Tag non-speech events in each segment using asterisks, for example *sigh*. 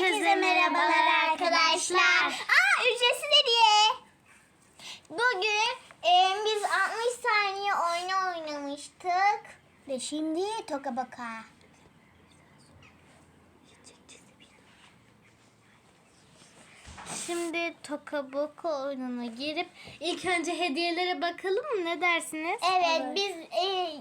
Herkese merhabalar arkadaşlar. Aa ücretsiz hediye. Bugün e, biz 60 saniye oyunu oynamıştık. Ve şimdi toka baka. Şimdi Toka Boka oyununa girip ilk önce hediyelere bakalım mı? Ne dersiniz? Evet biz e,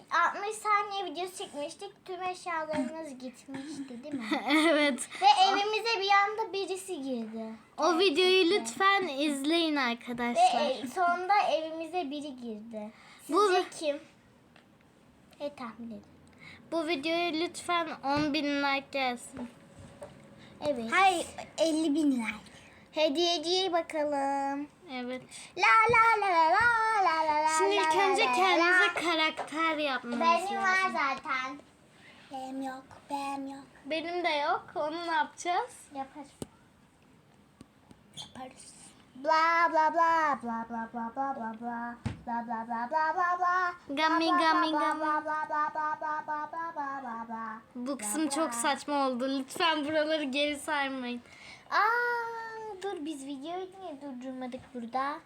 60 saniye video çekmiştik. Tüm eşyalarımız gitmişti değil mi? *laughs* evet. Ve evimize bir anda birisi girdi. O videoyu lütfen izleyin Ve arkadaşlar. e, sonunda evimize biri girdi. Bu- Sizce kim? E tahmin edin. Bu videoya lütfen 10 bin like gelsin. Evet. Hayır 50 bin like. Hediyeciye bakalım. Evet. La la la la la la la la Şimdi ilk önce kendinize karakter yapmanız Benim var lazım. zaten. Benim yok, benim yok. Benim de yok. Onu ne yapacağız? Yaparız. Yaparız. Bla bla bla bla bla bla bla bla bla bla bla bla bla bla bla Gummy, gummy, gummy. Bu kısım çok saçma oldu. Lütfen buraları geri saymayın. Aa, dur biz videoyu niye durdurmadık burada?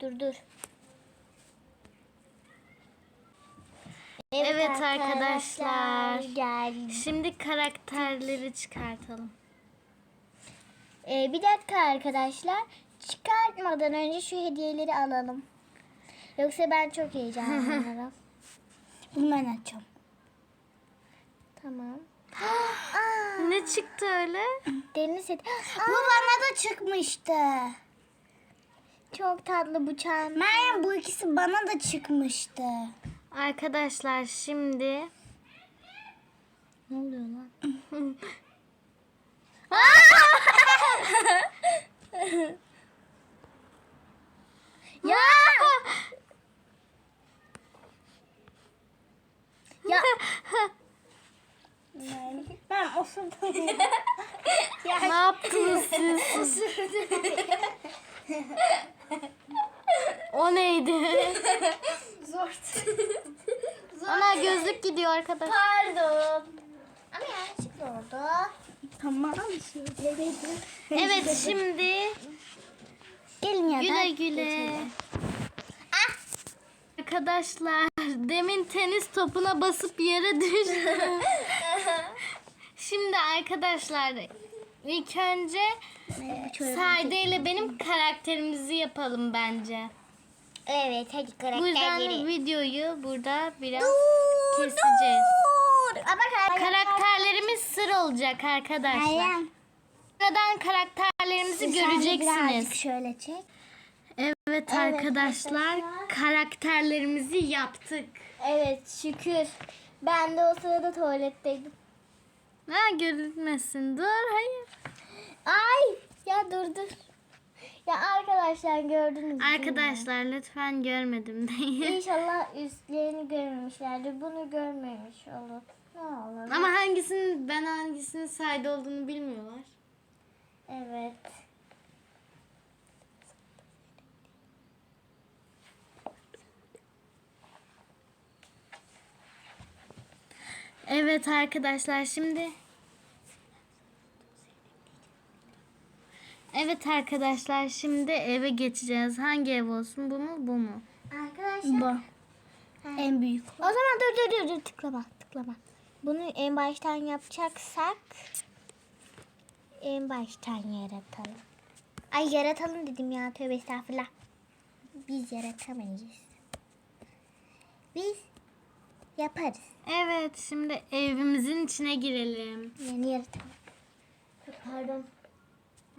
Dur dur. Evet arkadaşlar. Geldi. Şimdi karakterleri çıkartalım. Ee, bir dakika arkadaşlar. Çıkartmadan önce şu hediyeleri alalım. Yoksa ben çok heyecanlanırım. *laughs* Bunu ben açacağım. Tamam. *gasps* Ne çıktı öyle? deniz hedi- *gasps* Bu bana da çıkmıştı. Çok tatlı bu çanta. Meryem bu ikisi bana da çıkmıştı. Arkadaşlar şimdi Ne oluyor lan? *laughs* *laughs* ya! ya! *laughs* ben osurdum. *laughs* ne yaptınız siz? O neydi? Zor. Ana gözlük gidiyor arkadaş. Pardon. Ama yanlışlıkla oldu. Tamam. Evet şimdi Gelin ya. güle güle. Ah! Arkadaşlar demin tenis topuna basıp yere düştüm. *laughs* Şimdi arkadaşlar ilk önce Sade ile benim karakterimizi yapalım bence. Evet hadi Bu yüzden karakterleri. videoyu burada biraz keseceğiz. dur. Ama karakter... Karakterlerimiz sır olacak arkadaşlar. Meryem, Buradan karakterlerimizi sen de göreceksiniz. birazcık şöyle çek. Evet, arkadaşlar arkadaşlar. karakterlerimizi yaptık. Evet şükür. Ben de o sırada tuvaletteydim. Ha görünmesin. Dur hayır. Ay ya dur dur. Ya arkadaşlar gördünüz mi? Arkadaşlar lütfen görmedim deyin. *laughs* İnşallah üstlerini görmemişlerdir. Bunu görmemiş olur. Ne olur. Ama hangisinin ben hangisinin sayda olduğunu bilmiyorlar. Evet. Evet arkadaşlar şimdi Evet arkadaşlar şimdi eve geçeceğiz. Hangi ev olsun bu mu bu mu? Arkadaşlar. Bu. En büyük. O zaman dur dur dur dur tıklama tıklama. Bunu en baştan yapacaksak en baştan yaratalım. Ay yaratalım dedim ya tövbe estağfurullah. Biz yaratamayız. Biz yaparız. Evet şimdi evimizin içine girelim. Yani yaratalım. Pardon.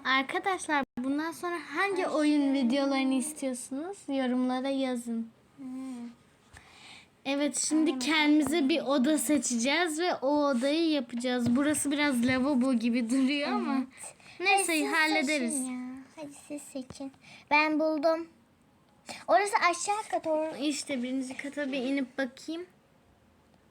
Arkadaşlar bundan sonra hangi oyun videolarını istiyorsunuz? Yorumlara yazın. Evet şimdi kendimize bir oda seçeceğiz ve o odayı yapacağız. Burası biraz lavabo gibi duruyor ama neyse Siz hallederiz. Hadi siz seçin. Ben buldum. Orası aşağı kat. or- İşte birinci kata bir inip bakayım.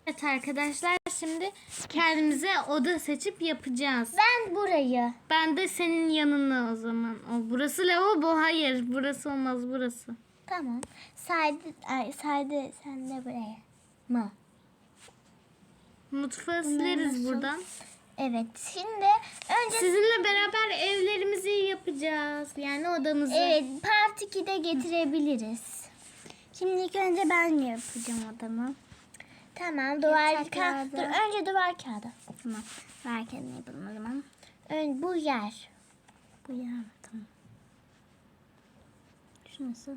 Evet arkadaşlar şimdi kendimize oda seçip yapacağız. Ben burayı. Ben de senin yanına o zaman. O burası lavabo hayır burası olmaz burası. Tamam. Sade, ay, sade sen de buraya. Mı? Mutfağı sileriz buradan. Evet. Şimdi önce Sizinle yapacağız. Yani odamızı. Evet part 2'de getirebiliriz. Şimdi ilk önce ben yapacağım odamı. Tamam duvar kağıdı. kağıdı. Dur, önce duvar kağıdı. Tamam. Verken yapalım o zaman. Ön, bu yer. Bu yer? Tamam. Şu nasıl?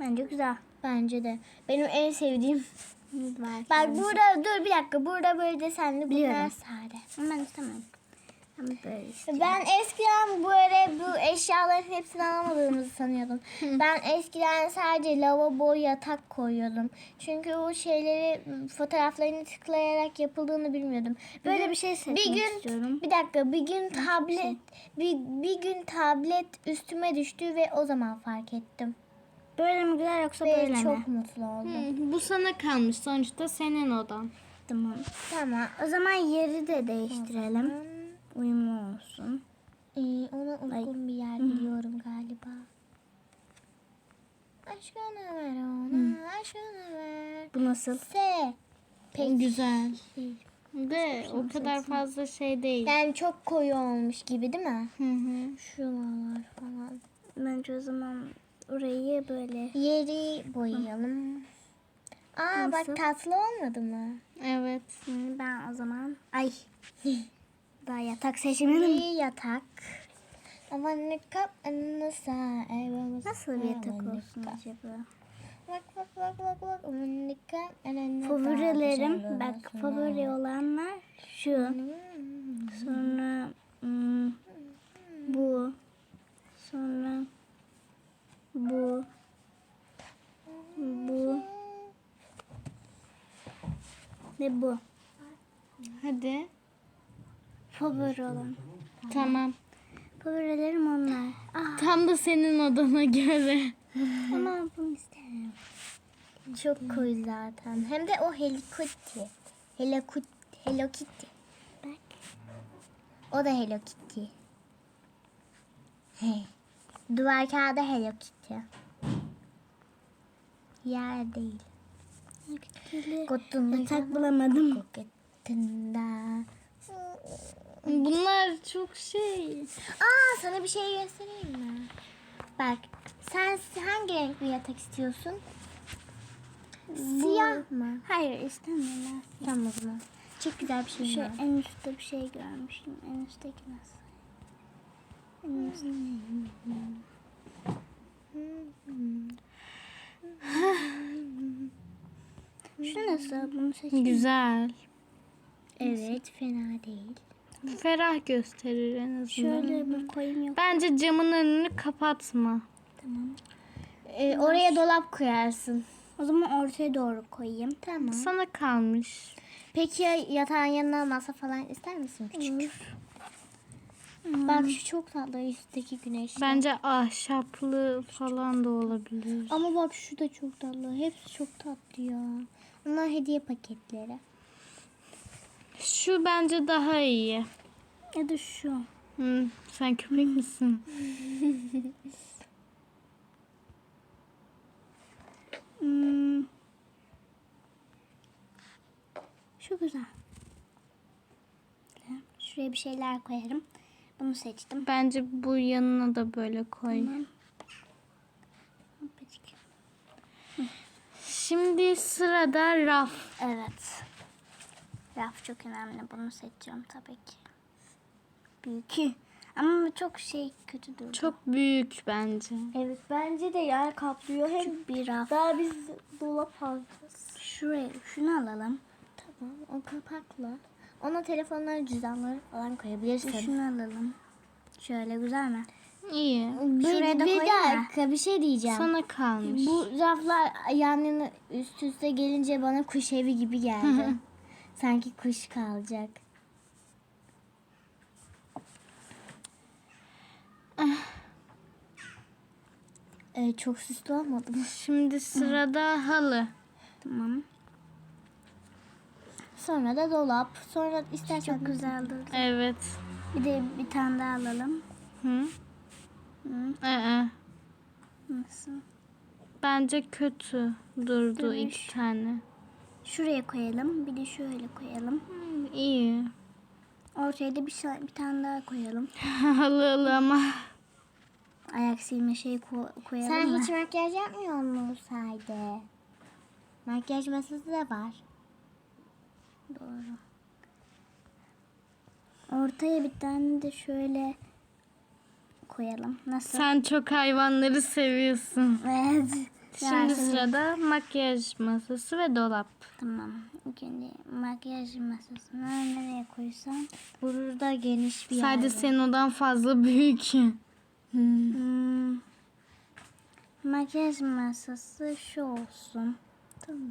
Bence güzel. Bence de. Benim en sevdiğim. Bak burada dur bir dakika. Burada böyle desenli bunlar Biliyorum. sade. Ben istemem. Ben eskiden böyle bu eşyaların hepsini alamadığımızı sanıyordum. ben eskiden sadece lavabo yatak koyuyordum. Çünkü o şeyleri fotoğraflarını tıklayarak yapıldığını bilmiyordum. Böyle bir şey seçmek bir gün istiyorum. bir dakika bir gün tablet bir, bir gün tablet üstüme düştü ve o zaman fark ettim. Böyle mi güzel yoksa Ve böyle çok mi? mutlu oldum. Hı, bu sana kalmış. Sonuçta senin odan. Tamam. Tamam. O zaman yeri de değiştirelim. Uyumlu olsun. Ee, ona uygun bir yer biliyorum galiba. Aşkına ver ona, aşkına ver. Bu nasıl? S. Pek Güzel. De o kadar fazla şey değil. Yani çok koyu olmuş gibi değil mi? Hı hı. Şuralar falan. Bence o zaman orayı böyle Yeri boyayalım. Aa Nasıl? bak tatlı olmadı mı? Evet. Ben o zaman ay *laughs* daha yatak seçmedim. Bir yatak. Nasıl bir yatak olsun acaba? Bak bak bak bak bak. Favorilerim bak favori olanlar şu. Sonra hmm, bu. Sonra bu. Bu. Ve bu. Hadi. Favori olan. Tamam. Favorilerim onlar. Ah, Tam da senin odana göre. ama bunu istemiyorum. Çok koyu zaten. Hem de o Hello Kitty. Hello, Kitty. Bak. O da Hello Kitty. He. Duvar kağıdı Hello Kitty. Yer değil. Kutunda Yatak bulamadım. koketinde. Bunlar çok şey. Aa sana bir şey göstereyim mi? Bak sen hangi renk bir yatak istiyorsun? Siyah mı? Hayır istemiyorum. Tamam o zaman. Çok güzel bir şey Şu var. en üstte bir şey görmüştüm. En üstteki nasıl? En üstte. Şu nasıl? Bunu seçeyim. Güzel. Evet fena değil. Ferah gösterir en azından. Şöyle bir koyayım yok. Bence camın önünü kapatma. Tamam. Ee, oraya dolap koyarsın. O zaman ortaya doğru koyayım. Tamam. Sana kalmış. Peki ya yatağın yanına masa falan ister misin küçük? Bak şu çok tatlı üstteki güneş. Bence ahşaplı falan da olabilir. Ama bak şu da çok tatlı. Hepsi çok tatlı ya. Bunlar hediye paketleri. Şu bence daha iyi. Ya da şu. Hı, sen köpek misin? *laughs* Hmm. Şu güzel. Şuraya bir şeyler koyarım. Bunu seçtim. Bence bu yanına da böyle koy. Tamam. Şimdi sırada raf. Evet. Raf çok önemli. Bunu seçeceğim tabii ki. Büyük. *laughs* Ama çok şey kötü durdu. Çok büyük bence. Evet bence de yer kaplıyor. Hem Küçük bir raf. daha biz dolap alacağız. Şuraya şunu alalım. Tamam o kapakla. Ona telefonları cüzdanları falan koyabilirsin. Şunu alalım. Şöyle güzel mi? İyi. Bir, Şuraya da bir dakika bir şey diyeceğim. Sana kalmış. Bu raflar yan yana üst üste gelince bana kuş evi gibi geldi. *laughs* Sanki kuş kalacak. Ee, çok süslü olmadı mı? Şimdi sırada halı. Tamam. Sonra da dolap. Sonra istersen Çok güzel durdu. Evet. Bir de bir tane daha alalım. Hı? Hı. Ee, Nasıl? bence kötü durdu Durmuş. iki tane. Şuraya koyalım. Bir de şöyle koyalım. Hı, İyi. Ortaya da bir, bir tane daha koyalım. *laughs* halı halı ama. Ayak silme şey ko- koyalım Sen mı? hiç makyaj yapmıyor musun Sayde? Makyaj masası da var. Doğru. Ortaya bir tane de şöyle koyalım. Nasıl? Sen çok hayvanları seviyorsun. Evet. Şimdi Yavaş- sırada makyaj masası ve dolap. Tamam. Önce makyaj masasını nereye koysam? Burada geniş bir yer Sadece var. senin odan fazla büyük. Hmm. Makyaj masası şu olsun. Tamam.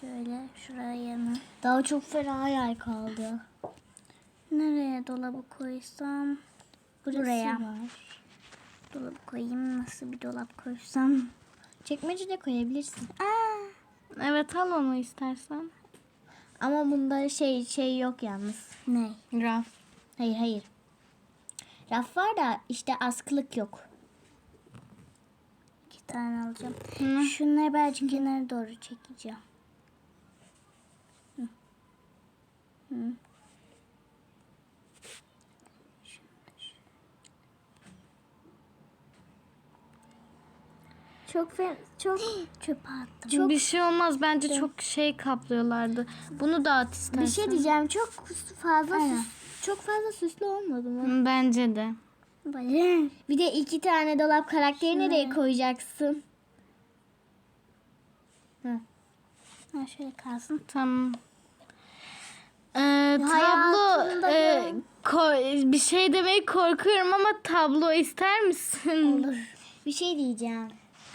Şöyle şuraya yana. Daha çok fena yer kaldı. Nereye dolabı koysam? Burası Buraya. var. Dolabı koyayım. Nasıl bir dolap koysam? Çekmece de koyabilirsin. Aa, Evet al onu istersen. Ama bunda şey şey yok yalnız. ne? Raf. Hayır hayır. Raf var da işte askılık yok. İki tane alacağım. Hı. Şunları birazcık kenara doğru çekeceğim. Hı. Hı. Çok fe çok *gasps* Çöpe attım. Çok- Bir şey olmaz bence çok şey kaplıyorlardı. Bunu dağıt istersen. bir şey diyeceğim. Çok fazla Aynen. süs, çok fazla süslü olmadı mı? Hı, Bence de. Böyle. Bir de iki tane dolap karakteri nereye koyacaksın? Ha, şöyle kalsın. Tamam. Ee, tablo e, ko- bir şey demeye korkuyorum ama tablo ister misin? Olur. Bir şey diyeceğim.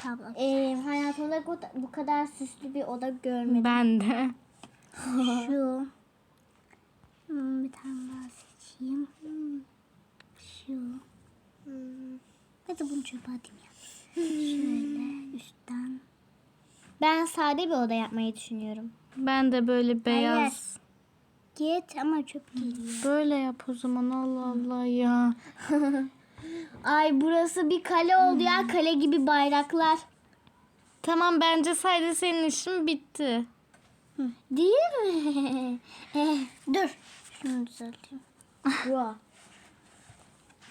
Tablo. Ee, hayatımda bu- kadar süslü bir oda görmedim. Ben de. Şu. Hmm, bir tane daha seçeyim. Hmm, Şu. Hmm. Hadi bunu çöpe atayım ya. Şöyle üstten. Ben sade bir oda yapmayı düşünüyorum. Ben de böyle beyaz. Git ama çöp geliyor. Böyle yap o zaman Allah Allah ya. *laughs* Ay burası bir kale oldu ya. Kale gibi bayraklar. Tamam bence sadece senin işin bitti. Değil mi? *laughs* Eh, Dur. Şunu düzelteyim. wow.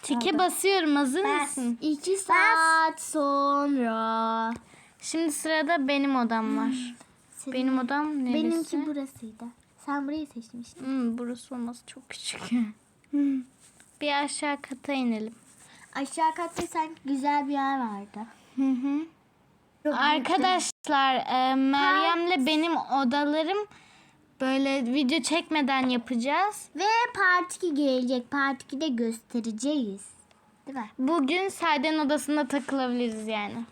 Tike basıyorum hazır mısın? İki saat sonra. Şimdi sırada benim odam var. Benim odam neresi? Benimki burasıydı. Sen burayı seçmiştin. Hmm, burası olmaz çok küçük. Bir aşağı kata inelim. Aşağı katta sanki güzel bir yer vardı. Hı hı. Arkadaşlar e, Meryem'le benim odalarım böyle video çekmeden yapacağız. Ve Part 2 gelecek. Part 2'de göstereceğiz. Değil mi? Bugün Sayden odasında takılabiliriz yani.